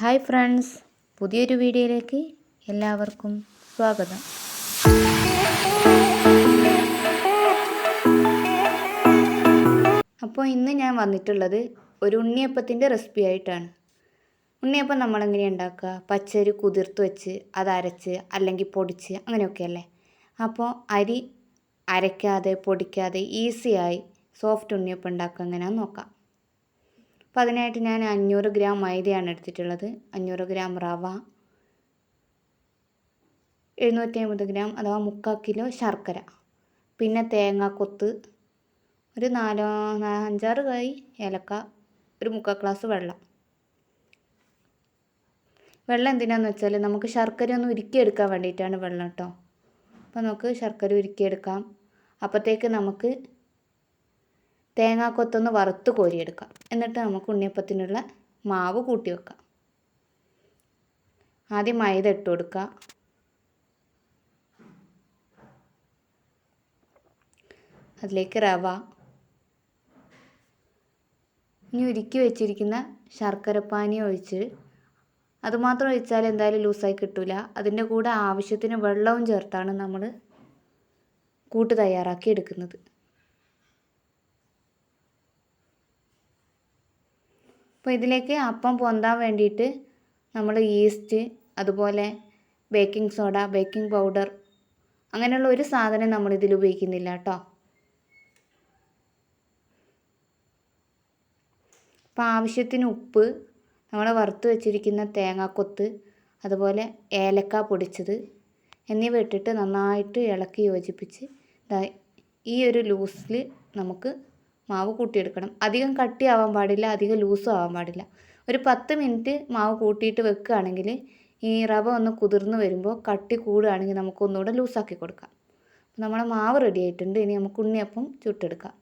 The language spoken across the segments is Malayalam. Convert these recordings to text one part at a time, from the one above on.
Hi friends. പുതിയൊരു വീഡിയോയിലേക്ക് എല്ലാവർക്കും സ്വാഗതം. അപ്പോൾ ഇന്ന് ഞാൻ വന്നിട്ടുള്ളത് ഒരു ഉണ്ണിയപ്പത്തിന്റെ റെസിപ്പി ആയിട്ടാണ്. ഉണ്ണിയപ്പം നമ്മളെങ്ങനെ ഉണ്ടാക്കുക? പച്ചരി കുതിർത്ത് വെച്ച് അത് അരച്ച് അല്ലെങ്കിൽ പൊടിച്ച് അങ്ങനെയൊക്കെയല്ലേ അപ്പോൾ അരി അരയ്ക്കാതെ പൊടിക്കാതെ ഈസിയായി സോഫ്റ്റ് ഉണ്ണിയപ്പം ഉണ്ടാക്കുക. എങ്ങനെയാണെന്ന് നോക്കാം. അപ്പോൾ അതിനായിട്ട് ഞാൻ അഞ്ഞൂറ് ഗ്രാം മൈദയാണ് എടുത്തിട്ടുള്ളത്. അഞ്ഞൂറ് ഗ്രാം റവ എഴുന്നൂറ്റി അമ്പത് ഗ്രാം അഥവാ മുക്കാൽ കിലോ ശർക്കര. പിന്നെ തേങ്ങാക്കൊത്ത് ഒരു നാലോ അഞ്ചാറ് കൈ ഏലക്ക ഒരു മുക്കാൽ ഗ്ലാസ് വെള്ളം. വെള്ളം എന്തിനാന്ന് വെച്ചാൽ നമുക്ക് ശർക്കര ഒന്ന് ഉരുക്കിയെടുക്കാൻ വേണ്ടിയിട്ടാണ് വെള്ളം കേട്ടോ. അപ്പോൾ നമുക്ക് ശർക്കര ഉരുക്കിയെടുക്കാം. അപ്പോഴത്തേക്ക് നമുക്ക് തേങ്ങാക്കൊത്തൊന്ന് വറുത്ത് കോരിയെടുക്കാം. എന്നിട്ട് നമുക്ക് ഉണ്ണിയപ്പത്തിനുള്ള മാവ് കൂട്ടി വെക്കാം. ആദ്യം മൈദ ഇട്ട് കൊടുക്കുക അതിലേക്ക് റവ. ഇനി ഉരുക്കി വെച്ചിരിക്കുന്ന ശർക്കരപ്പാനി ഒഴിച്ച് അതുമാത്രം ഒഴിച്ചാൽ എന്തായാലും ലൂസായി കിട്ടില്ല അതിന്റെ കൂടെ ആവശ്യത്തിന് വെള്ളവും ചേർത്താണ് നമ്മൾ കൂട്ട് തയ്യാറാക്കി എടുക്കുന്നത്. അപ്പോൾ ഇതിലേക്ക് അപ്പം പൊന്താൻ വേണ്ടിയിട്ട് നമ്മൾ ഈസ്റ്റ് അതുപോലെ ബേക്കിംഗ് സോഡ ബേക്കിംഗ് പൗഡർ അങ്ങനെയുള്ള ഒരു സാധനം നമ്മൾ ഇതിൽ ഉപയോഗിക്കുന്നില്ല കേട്ടോ. അപ്പോൾ ആവശ്യത്തിന് ഉപ്പ് നമ്മൾ വറുത്ത് വെച്ചിരിക്കുന്ന തേങ്ങാക്കൊത്ത് അതുപോലെ ഏലക്ക പൊടിച്ചത് എന്നിവ ഇട്ടിട്ട് നന്നായിട്ട് ഇളക്കി യോജിപ്പിച്ച് ഈ ഒരു ലൂസിൽ നമുക്ക് മാവ് കൂട്ടിയെടുക്കണം. അധികം കട്ടിയാവാൻ പാടില്ല അധികം ലൂസും ആവാൻ പാടില്ല. ഒരു പത്ത് മിനിറ്റ് മാവ് കൂട്ടിയിട്ട് വെക്കുകയാണെങ്കിൽ ഈ റവ ഒന്ന് കുതിർന്ന് വരുമ്പോൾ കട്ടി കൂടുകയാണെങ്കിൽ നമുക്ക് ഒന്നുകൂടെ ലൂസാക്കി കൊടുക്കാം. നമ്മുടെ മാവ് റെഡി ആയിട്ടുണ്ട്. ഇനി നമുക്ക് ഉണ്ണിയപ്പം ചുട്ടെടുക്കാം.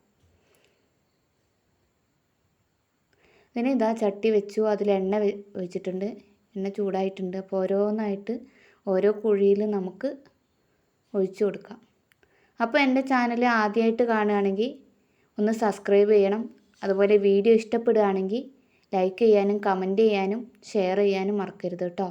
ഇതിന് ഇതാ ചട്ടി വെച്ചു. അതിൽ എണ്ണ വെച്ചിട്ടുണ്ട്. എണ്ണ ചൂടായിട്ടുണ്ട്. അപ്പോൾ ഓരോന്നായിട്ട് ഓരോ കുഴിയിൽ നമുക്ക് ഒഴിച്ചു കൊടുക്കാം. അപ്പോൾ എന്റെ ചാനൽ ആദ്യമായിട്ട് കാണുകയാണെങ്കിൽ ഒന്ന് സബ്സ്ക്രൈബ് ചെയ്യണം. അതുപോലെ വീഡിയോ ഇഷ്ടപ്പെടുകയാണെങ്കിൽ ലൈക്ക് ചെയ്യാനും കമന്റ് ചെയ്യാനും ഷെയർ ചെയ്യാനും മറക്കരുത് കേട്ടോ.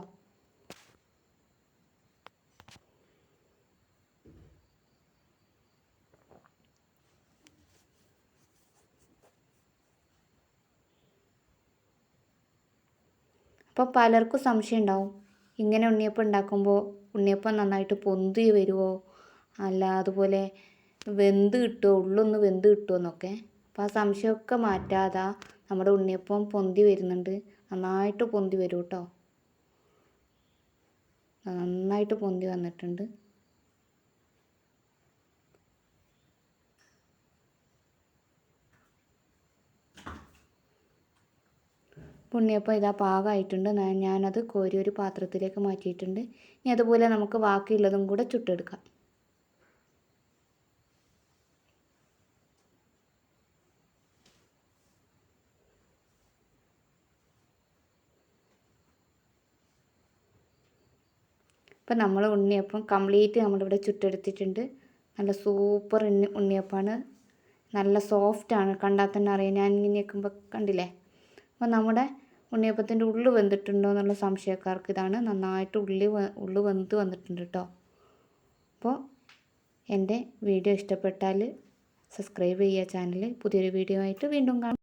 അപ്പോൾ പലർക്കും സംശയം ഉണ്ടാവും. ഇങ്ങനെ ഉണ്ണിയപ്പം ഉണ്ടാക്കുമ്പോൾ ഉണ്ണിയപ്പം നന്നായിട്ട് പൊന്തി വരുമോ അല്ല അതുപോലെ വെന്ത് കിട്ടുമോ ഉള്ളൊന്ന് വെന്ത് കിട്ടുമോ എന്നൊക്കെ. അപ്പോൾ ആ സംശയമൊക്കെ മാറ്റാതെ നമ്മുടെ ഉണ്ണിയപ്പം പൊന്തി വരുന്നുണ്ട്. നന്നായിട്ട് പൊന്തി വരും കേട്ടോ നന്നായിട്ട് പൊന്തി വന്നിട്ടുണ്ട്. ഉണ്ണിയപ്പം ഇതാ പാകമായിട്ടുണ്ട് ഞാനത് കോരി ഒരു പാത്രത്തിലേക്ക് മാറ്റിയിട്ടുണ്ട്. ഇനി അതുപോലെ നമുക്ക് ബാക്കിയുള്ളതും കൂടെ ചുട്ടെടുക്കാം. ഇപ്പം നമ്മൾ ഉണ്ണിയപ്പം കംപ്ലീറ്റ് നമ്മളിവിടെ ചുട്ടെടുത്തിട്ടുണ്ട്. നല്ല സൂപ്പർ ഉണ്ണി ഉണ്ണിയപ്പമാണ് നല്ല സോഫ്റ്റാണ് കണ്ടാൽ തന്നെ അറിയാം. ഞാൻ ഇങ്ങനെ നിൽക്കുമ്പോൾ കണ്ടില്ലേ? അപ്പം നമ്മുടെ ഉണ്ണിയപ്പത്തിന്റെ ഉള്ളു വെന്തിട്ടുണ്ടോ എന്നുള്ള സംശയക്കാർക്ക് ഇതാണ്. നന്നായിട്ട് ഉള്ളി ഉള്ളു വെന്ത് വന്നിട്ടുണ്ട് കേട്ടോ. അപ്പോൾ എന്റെ വീഡിയോ ഇഷ്ടപ്പെട്ടാൽ സബ്സ്ക്രൈബ് ചെയ്യുക ചാനൽ. പുതിയൊരു വീഡിയോ ആയിട്ട് വീണ്ടും കാണാം.